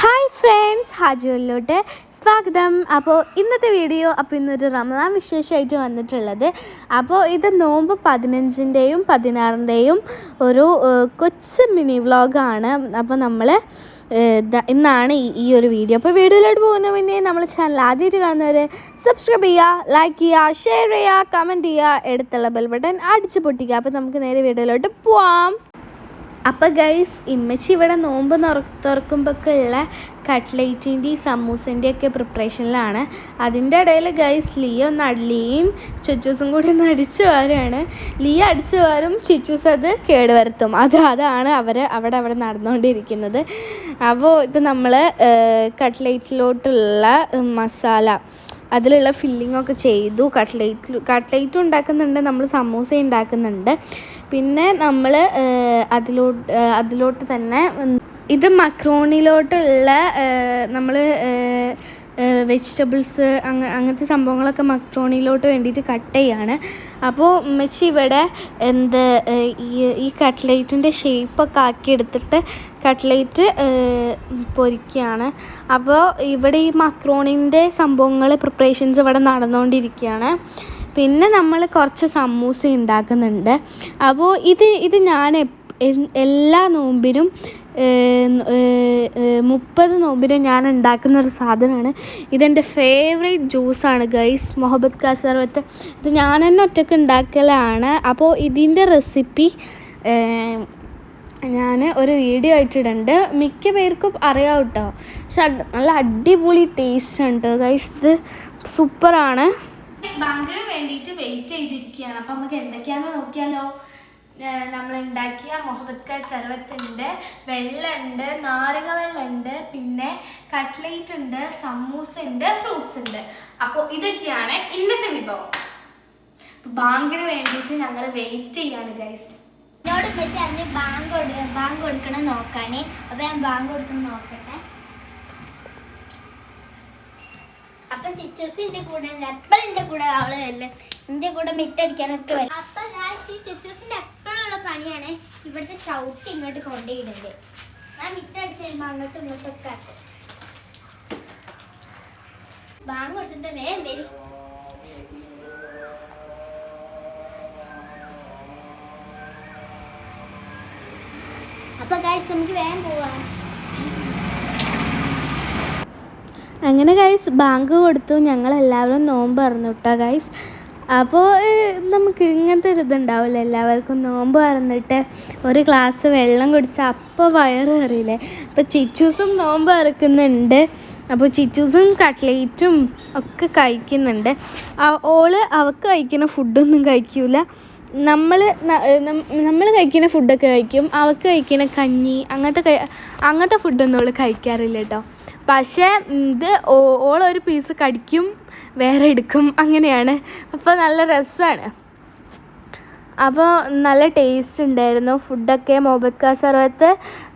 Hi friends ഹാജുവല്ലോട്ട് സ്വാഗതം. അപ്പോൾ ഇന്നത്തെ വീഡിയോ അപ്പോൾ ഇന്നൊരു റമദാൻ വിശേഷമായിട്ട് വന്നിട്ടുള്ളത്. അപ്പോൾ ഇത് നോമ്പ് പതിനഞ്ചിന്റെയും പതിനാറിന്റെയും ഒരു കൊച്ച് മിനി വ്ളോഗാണ്. അപ്പോൾ നമ്മൾ ഇന്നാണ് ഈ ഒരു വീഡിയോ. അപ്പോൾ വീഡിയോയിലോട്ട് പോകുന്ന മുന്നേ നമ്മൾ ചാനൽ ആദ്യമായിട്ട് കാണുന്നവർ സബ്സ്ക്രൈബ് ചെയ്യുക ലൈക്ക് ചെയ്യുക ഷെയർ ചെയ്യുക കമന്റ് ചെയ്യുക എടുത്തുള്ള ബെൽ ബട്ടൺ അടിച്ച് പൊട്ടിക്കുക. അപ്പോൾ നമുക്ക് നേരെ വീഡിയോയിലോട്ട് പോവാം. അപ്പോൾ ഗൈസ് ഇമ്മച്ചി ഇവിടെ നോമ്പ് തുറ തുറക്കുമ്പോഴൊക്കെ ഉള്ള കട്ട്ലേറ്റിന്റെയും സമൂസന്റെ ഒക്കെ പ്രിപ്പറേഷനിലാണ് അതിന്റെ ഇടയിൽ ഗൈസ് ലിയ ഒന്ന് അടി- ലിയയും കൂടി ഒന്ന് അടിച്ചു വാരാണ് ലിയ അടിച്ചു വാരും ചിച്ചൂസ് അത് കേടുവരുത്തും. അത് അതാണ് അവർ അവിടെ അവിടെ നടന്നുകൊണ്ടിരിക്കുന്നത്. അപ്പോൾ ഇപ്പം നമ്മൾ കട്ട്ലേറ്റിലോട്ടുള്ള മസാല അതിലുള്ള ഫില്ലിംഗ് ഒക്കെ ചെയ്തു കട്ട്ലേറ്റ് കട്ട്ലേറ്റും ഉണ്ടാക്കുന്നുണ്ട് നമ്മൾ സമൂസ ഉണ്ടാക്കുന്നുണ്ട്. പിന്നെ നമ്മൾ അതിലോട്ട് അതിലോട്ട് തന്നെ ഇത് മക്രോണിലോട്ടുള്ള നമ്മൾ വെജിറ്റബിൾസ് അങ്ങ അങ്ങനത്തെ സംഭവങ്ങളൊക്കെ മക്രോണിയിലോട്ട് വേണ്ടിയിട്ട് കട്ട് ചെയ്യാണ്. അപ്പോൾ ഉമ്മച്ചി ഇവിടെ എന്ത് ഈ ഈ കട്ട്ലേറ്റിന്റെ ഷേപ്പൊക്കെ ആക്കി എടുത്തിട്ട് കട്ട്ലേറ്റ് പൊരിക്കുകയാണ് അപ്പോൾ ഇവിടെ ഈ മക്രോണിന്റെ സംഭവങ്ങൾ പ്രിപ്പറേഷൻസ് ഇവിടെ നടന്നുകൊണ്ടിരിക്കുകയാണ് പിന്നെ നമ്മൾ കുറച്ച് സമൂസ ഉണ്ടാക്കുന്നുണ്ട് അപ്പോൾ ഇത് ഇത് ഞാൻ എല്ലാ നോമ്പിനും മുപ്പത് നോമ്പിനും ഞാൻ ഉണ്ടാക്കുന്ന ഒരു സാധനമാണ് ഇതെന്റെ ഫേവറേറ്റ് ജ്യൂസാണ് ഗൈസ് മൊഹബത്ത് കാസർവത്ത്. ഇത് ഞാൻ തന്നെ ഒറ്റയ്ക്ക് ഉണ്ടാക്കലാണ് അപ്പോൾ ഇതിന്റെ റെസിപ്പി ഞാൻ ഒരു വീഡിയോ ആയിട്ടിടുന്നുണ്ട് മിക്ക പേർക്കും അറിയാം കേട്ടോ പക്ഷെ നല്ല അടിപൊളി ടേസ്റ്റ് ഉണ്ട് ഗൈസ് ഇത് സൂപ്പറാണ്. ബാങ്കിന് വേണ്ടിയിട്ട് വെയിറ്റ് ചെയ്തിരിക്കുകയാണ്. അപ്പം നമുക്ക് എന്തൊക്കെയാണെന്ന് നോക്കിയാലോ. നമ്മൾ ഉണ്ടാക്കിയ മുഹബത്ത് കായ് സർവത്തുണ്ട് വെള്ളമുണ്ട് നാരങ്ങ വെള്ളമുണ്ട് പിന്നെ കട്ട്ലേറ്റ് ഉണ്ട് സമൂസ ഉണ്ട് ഫ്രൂട്ട്സ് ഉണ്ട്. അപ്പോൾ ഇതൊക്കെയാണ് ഇന്നത്തെ വിഭവം. ബാങ്കിന് വേണ്ടിയിട്ട് ഞങ്ങൾ വെയിറ്റ് ചെയ്യാണ് ഗൈസ് എന്നോട് വെച്ച് അതിന് ബാങ്ക് കൊടു ബാങ്ക് കൊടുക്കണം നോക്കാനേ. അപ്പൊ ഞാൻ ബാങ്ക് കൊടുക്കണം നോക്കട്ടെ. അപ്പൊ ചിച്ചൂസിന്റെ കൂടെ ഉണ്ട്. എപ്പോഴും എന്റെ കൂടെ അവൾ വരില്ല എന്റെ കൂടെ മിറ്റടിക്കാനൊക്കെ വരും അപ്പൊ ഞാൻ ഈ ചിച്ചൂസിന്റെ എപ്പോഴുള്ള പണിയാണ് ഇവിടുത്തെ ചവിട്ടി ഇങ്ങോട്ട് കൊണ്ടുപോയിടുന്നത് ഞാൻ മിറ്റടിച്ച് വരുമ്പോ അങ്ങോട്ടും ഇങ്ങോട്ടൊക്കെ ബാങ്ക് കൊടുത്തിട്ട് വേഗം വരും. അപ്പൊ ഗൈസ് നമുക്ക് വേഗം പോവാം. അങ്ങനെ ഗൈസ് ബാങ്ക് കൊടുത്തു. ഞങ്ങളെല്ലാവരും നോമ്പ് പറഞ്ഞു കേട്ടോ ഗൈസ് അപ്പോൾ നമുക്ക് ഇങ്ങനത്തെ ഒരു ഇതുണ്ടാവില്ല എല്ലാവർക്കും നോമ്പ് പറഞ്ഞിട്ട് ഒരു ഗ്ലാസ് വെള്ളം കുടിച്ചാൽ അപ്പോൾ വയറ് കയറിയില്ലേ അപ്പോൾ ചിച്ചൂസും നോമ്പ് ഇറക്കുന്നുണ്ട് അപ്പോൾ ചിച്ചൂസും കട്ട്ലേറ്റും ഒക്കെ കഴിക്കുന്നുണ്ട്. ഓൾ അവൾക്ക് കഴിക്കുന്ന ഫുഡൊന്നും കഴിക്കൂല. നമ്മൾ നമ്മൾ കഴിക്കുന്ന ഫുഡൊക്കെ കഴിക്കും. അവൾക്ക് കഴിക്കുന്ന കഞ്ഞി അങ്ങനത്തെ അങ്ങനത്തെ ഫുഡൊന്നും അവൾ കഴിക്കാറില്ല കേട്ടോ പക്ഷേ ഇത് ഓളൊരു പീസ് കടിക്കും വേറെ എടുക്കും അങ്ങനെയാണ്. അപ്പോൾ നല്ല രസമാണ് അപ്പോൾ നല്ല ടേസ്റ്റ് ഉണ്ടായിരുന്നു. ഫുഡൊക്കെ മൊഹബത്ത് കാ സർവത്ത്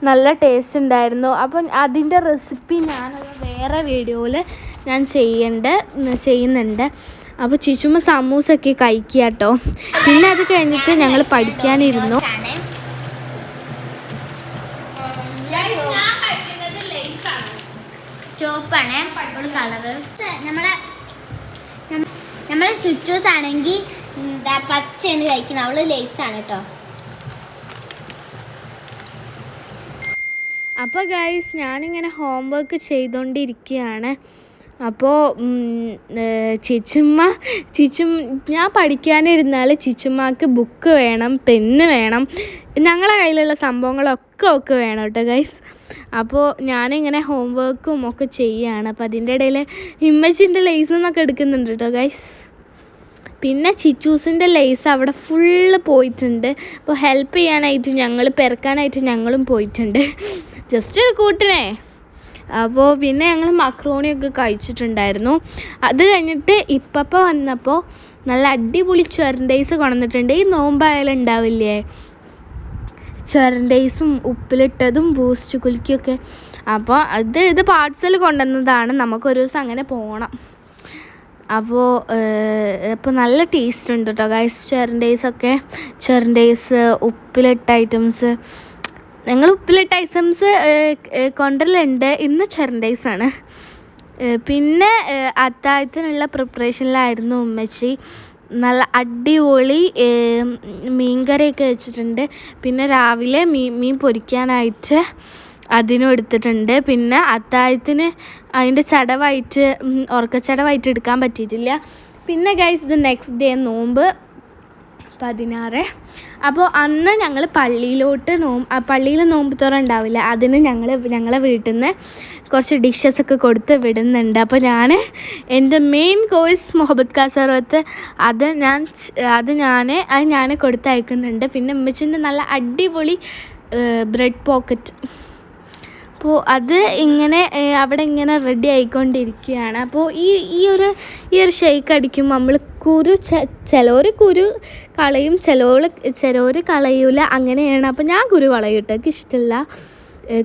നല്ല ടേസ്റ്റ് ഉണ്ടായിരുന്നു. അപ്പം അതിന്റെ റെസിപ്പി ഞാനൊരു വേറെ വീഡിയോയിൽ ഞാൻ ചെയ്യേണ്ട ചെയ്യുന്നുണ്ട്. അപ്പോൾ ചിച്ചുമ്മ സമൂസൊക്കെ കഴിക്കുക കേട്ടോ പിന്നെ അത് കഴിഞ്ഞിട്ട് ഞങ്ങൾ പഠിക്കാനിരുന്നു. ആണ്. ചുവപ്പാണ് ഒരു കളറ്. നമ്മളെ ചുച്ചൂസ് നമ്മളെ ചുറ്റൂസ് ആണെങ്കിൽ എന്താ പച്ചയാണ് കഴിക്കുന്നത് അവൾ ലേസാണ് കേട്ടോ. അപ്പോൾ ഗൈസ് ഞാനിങ്ങനെ ഹോംവർക്ക് ചെയ്തുകൊണ്ടിരിക്കുകയാണ് അപ്പോൾ ചിച്ചുമ്മ ചിച്ചു ഞാൻ പഠിക്കാനിരുന്നാൽ ചിച്ചുമ്മക്ക് ബുക്ക് വേണം പെന്ന് വേണം. ഞങ്ങളെ കയ്യിലുള്ള സംഭവങ്ങളൊക്കെ ഒക്കെ വേണം കേട്ടോ ഗൈസ് അപ്പോൾ ഞാനിങ്ങനെ ഹോം വർക്കും ഒക്കെ ചെയ്യുകയാണ് അപ്പോൾ അതിന്റെ ഇടയിൽ ഇമ്മച്ചിന്റെ ലേസ് എന്നൊക്കെ എടുക്കുന്നുണ്ട് കേട്ടോ ഗൈസ് പിന്നെ ചിച്ചൂസിന്റെ ലേസ് അവിടെ ഫുള്ള് പോയിട്ടുണ്ട്. അപ്പോൾ ഹെൽപ്പ് ചെയ്യാനായിട്ട് ഞങ്ങൾ പെരക്കാനായിട്ട് ഞങ്ങളും പോയിട്ടുണ്ട്. ജസ്റ്റ് ഒരു കൂട്ടിനെ. അപ്പോൾ പിന്നെ ഞങ്ങൾ മക്രോണിയൊക്കെ കഴിച്ചിട്ടുണ്ടായിരുന്നു. അത് കഴിഞ്ഞിട്ട് ഇപ്പപ്പ വന്നപ്പോൾ നല്ല അടിപൊളി ചൊരണ്ടൈസ് കൊണ്ടുവന്നിട്ടുണ്ട്. ഈ നോമ്പായാലും ഉണ്ടാവില്ലേ? ചൊരണ്ടൈസും ഉപ്പിലിട്ടതും ബൂസ്റ്റ് കുലുക്കിയൊക്കെ. അപ്പോൾ അത് ഇത് പാർസൽ കൊണ്ടുവന്നതാണ്. നമുക്കൊരു ദിവസം അങ്ങനെ പോകണം അപ്പോൾ ഇപ്പോൾ നല്ല ടേസ്റ്റ് ഉണ്ട് കേട്ടോ ഗൈസ് ചെറിൻഡേയ്സ് ഒക്കെ ചെറിൻഡേയ്സ് ഉപ്പിലിട്ട ഐറ്റംസ്. ഞങ്ങൾ ഉപ്പിലിട്ട ഐറ്റംസ് കൊണ്ടല്ലുണ്ട് ഇന്ന് ആണ്. പിന്നെ അത്താഴത്തിനുള്ള പ്രിപ്പറേഷനിലായിരുന്നു ഉമ്മച്ചി. നല്ല അടിപൊളി മീൻകറിയൊക്കെ വെച്ചിട്ടുണ്ട്. പിന്നെ രാവിലെ മീൻ മീൻ പൊരിക്കാനായിട്ട് അതിനും എടുത്തിട്ടുണ്ട്. പിന്നെ അത്താഴത്തിന് അതിന്റെ ചടവായിട്ട് ഉറക്കച്ചടവായിട്ട് എടുക്കാൻ പറ്റിയിട്ടില്ല. പിന്നെ ഗൈസ് ഇത് നെക്സ്റ്റ് ഡേ നോമ്പ്. പതിനാറ്. അപ്പോൾ അന്ന് ഞങ്ങൾ പള്ളിയിലോട്ട് നോ പള്ളിയിൽ നോമ്പ് തുറ ഉണ്ടാവില്ല. അതിന് ഞങ്ങൾ ഞങ്ങളെ വീട്ടിൽ നിന്ന് കുറച്ച് ഡിഷസ് ഒക്കെ കൊടുത്ത് വിടുന്നുണ്ട്. അപ്പോൾ ഞാൻ എന്റെ മെയിൻ കോഴ്സ് മുഹമ്മദ് കാസർവത്ത് അത് ഞാൻ അത് ഞാൻ അത് ഞാൻ കൊടുത്തയക്കുന്നുണ്ട്. പിന്നെ ഉമ്മച്ചിന്റെ നല്ല അടിപൊളി ബ്രെഡ് പോക്കറ്റ് അപ്പോൾ അത് ഇങ്ങനെ അവിടെ ഇങ്ങനെ റെഡി ആയിക്കൊണ്ടിരിക്കുകയാണ്. അപ്പോൾ ഈ ഈ ഒരു ഈ ഒരു ഷെയ്ക്ക് അടിക്കുമ്പോൾ നമ്മൾ കുരു ചിലവർ കുരു കളയും ചിലവർ ചിലവർ കളയൂല. അങ്ങനെയാണ്. അപ്പോൾ ഞാൻ കുരു കളയും കേട്ടോ. ഇഷ്ടമില്ല ഏഹ്,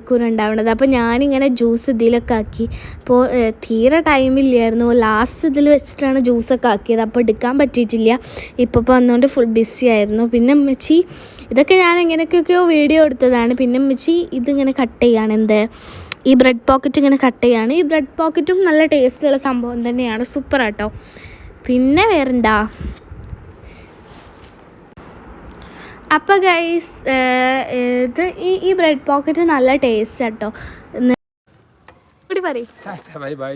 കുരു ഉണ്ടാവണത് അപ്പോൾ ഞാനിങ്ങനെ ജ്യൂസ് ഇതിലൊക്കെ ആക്കി. അപ്പോൾ തീരെ ടൈമില്ലായിരുന്നു. ലാസ്റ്റ് ഇതിൽ വെച്ചിട്ടാണ് ജ്യൂസൊക്കെ ആക്കിയത്. അപ്പോൾ എടുക്കാൻ പറ്റിയിട്ടില്ല. ഇപ്പോൾ വന്നുകൊണ്ട് ഫുൾ ബിസി ആയിരുന്നു. പിന്നെ ഉമ്മച്ചി ഇതൊക്കെ ഞാൻ എങ്ങനെയൊക്കെയൊക്കെയോ വീഡിയോ എടുത്തതാണ്. പിന്നെ ഉമ്മച്ചി ഇതിങ്ങനെ കട്ട് ചെയ്യാണ്. എന്ത്? ഈ ബ്രെഡ് പോക്കറ്റ് ഇങ്ങനെ കട്ട് ചെയ്യാണ്. ഈ ബ്രെഡ് പോക്കറ്റും നല്ല ടേസ്റ്റുള്ള സംഭവം തന്നെയാണ്. സൂപ്പർ ആട്ടോ. പിന്നെ വേറെന്താ? അപ്പോൾ ഗൈസ് ഇത് ഈ ഈ ബ്രെഡ് പോക്കറ്റ് നല്ല ടേസ്റ്റ് ആട്ടോ. അപ്പൊ ഇപ്പൊ ബൈ ബൈ.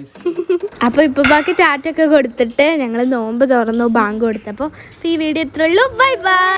അപ്പോൾ ഇപ്പോൾ ബാക്കി ടാറ്റൊക്കെ കൊടുത്തിട്ട് ഞങ്ങൾ നോമ്പ് തുറന്നു ബാങ്ക് കൊടുത്തപ്പോൾ ഈ വീഡിയോ ഇത്രയുള്ളൂ ബൈ ബൈ.